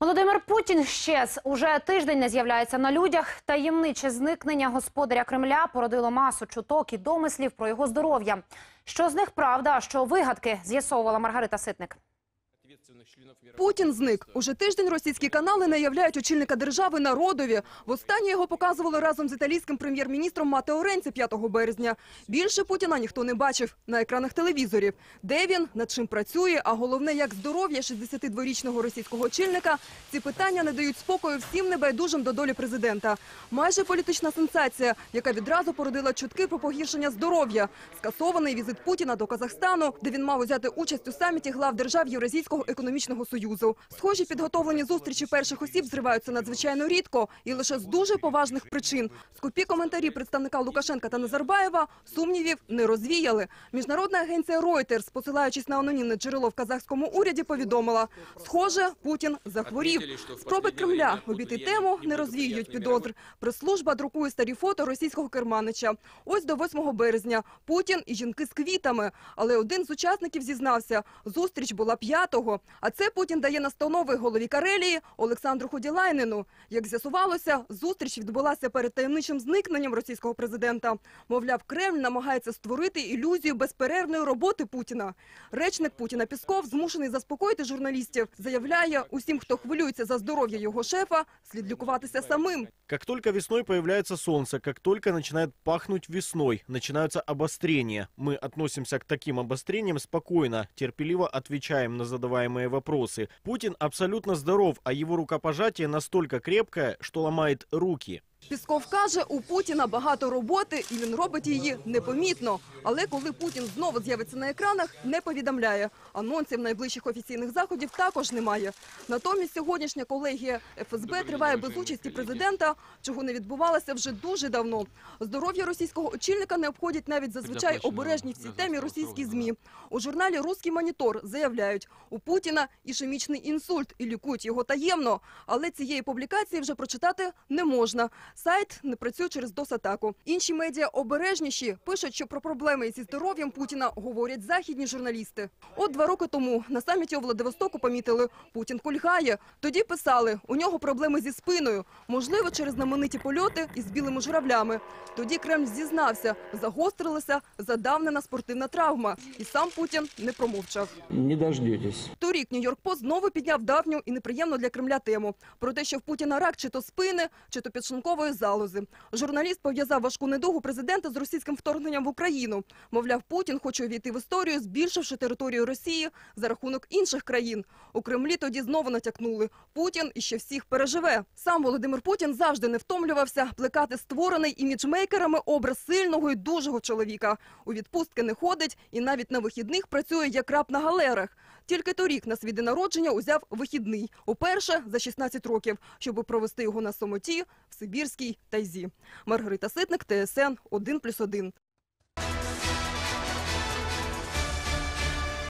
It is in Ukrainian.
Володимир Путін щез. Уже тиждень не з'являється на людях. Таємниче зникнення господаря Кремля породило масу чуток і домислів про його здоров'я. Що з них правда, а що вигадки, з'ясовувала Маргарита Ситник. Путін зник. Уже тиждень російські канали не являють очільника держави народові. Востаннє його показували разом з італійським прем'єр-міністром Матео Ренці 5 березня. Більше Путіна ніхто не бачив на екранах телевізорів. Де він, над чим працює, а головне, як здоров'я 62-річного російського очільника, ці питання не дають спокою всім небайдужим до долі президента. Майже політична сенсація, яка відразу породила чутки про погіршення здоров'я. Скасований візит Путіна до Казахстану, де він мав взяти участь у саміті глав держав Євразійського економічного союзу. Схожі підготовлені зустрічі перших осіб зриваються надзвичайно рідко і лише з дуже поважних причин. Скупі коментарі представника Лукашенка та Назарбаєва сумнівів не розвіяли. Міжнародна агенція Reuters, посилаючись на анонімне джерело в казахському уряді, повідомила: схоже, Путін захворів. Спроби Кремля обійти тему не розвіюють підозр. Прес-служба друкує старі фото російського керманича. Ось до 8 березня Путін і жінки з квітами. Але один з учасників зізнався, зустріч була 5-го. А це Путін дає настанови голові Карелії Олександру Ходілайнену. Як з'ясувалося, зустріч відбулася перед таємничим зникненням російського президента. Мовляв, Кремль намагається створити ілюзію безперервної роботи Путіна. Речник Путіна Пісков, змушений заспокоїти журналістів, заявляє, усім, хто хвилюється за здоров'я його шефа, слід лікуватися самим. Как только весной появляется солнце, как только начинает пахнуть весной, начинаются обострения. Мы относимся к таким обострениям спокойно, терпеливо отвечаем на задаваемые вопросы. Путин абсолютно здоров, а его рукопожатие настолько крепкое, что ломает руки. Пісков каже, у Путіна багато роботи, і він робить її непомітно. Але коли Путін знову з'явиться на екранах, не повідомляє. Анонсів найближчих офіційних заходів також немає. Натомість сьогоднішня колегія ФСБ триває без участі президента, чого не відбувалося вже дуже давно. Здоров'я російського очільника не обходять навіть зазвичай обережні в цій темі російські ЗМІ. У журналі «Руський монітор» заявляють, у Путіна ішемічний інсульт і лікують його таємно. Але цієї публікації вже прочитати не можна. Сайт не працює через DOS-атаку. Інші медіа обережніші пишуть, що про проблеми зі здоров'ям Путіна говорять західні журналісти. От два роки тому на саміті у Владивостоку помітили, Путін кульгає. Тоді писали, у нього проблеми зі спиною, можливо, через знамениті польоти із білими журавлями. Тоді Кремль зізнався, загострилася задавнена спортивна травма. І сам Путін не промовчав. Не дождетесь. Торік Нью-Йорк Пост знову підняв давню і неприємну для Кремля тему про те, що в Путіна рак чи то спини, чи то підшлункової залози. Журналіст пов'язав важку недугу президента з російським вторгненням в Україну. Мовляв, Путін хоче увійти в історію, збільшивши територію Росії за рахунок інших країн. У Кремлі тоді знову натякнули. Путін іще всіх переживе. Сам Володимир Путін завжди не втомлювався плекати створений іміджмейкерами образ сильного і дужого чоловіка. У відпустки не ходить і навіть на вихідних працює як раб на галерах. Тільки торік на свій день народження узяв вихідний. Уперше за 16 років, щоб провести його на самоті в Сибірській тайзі. Маргарита Ситник, ТСН 1+,1.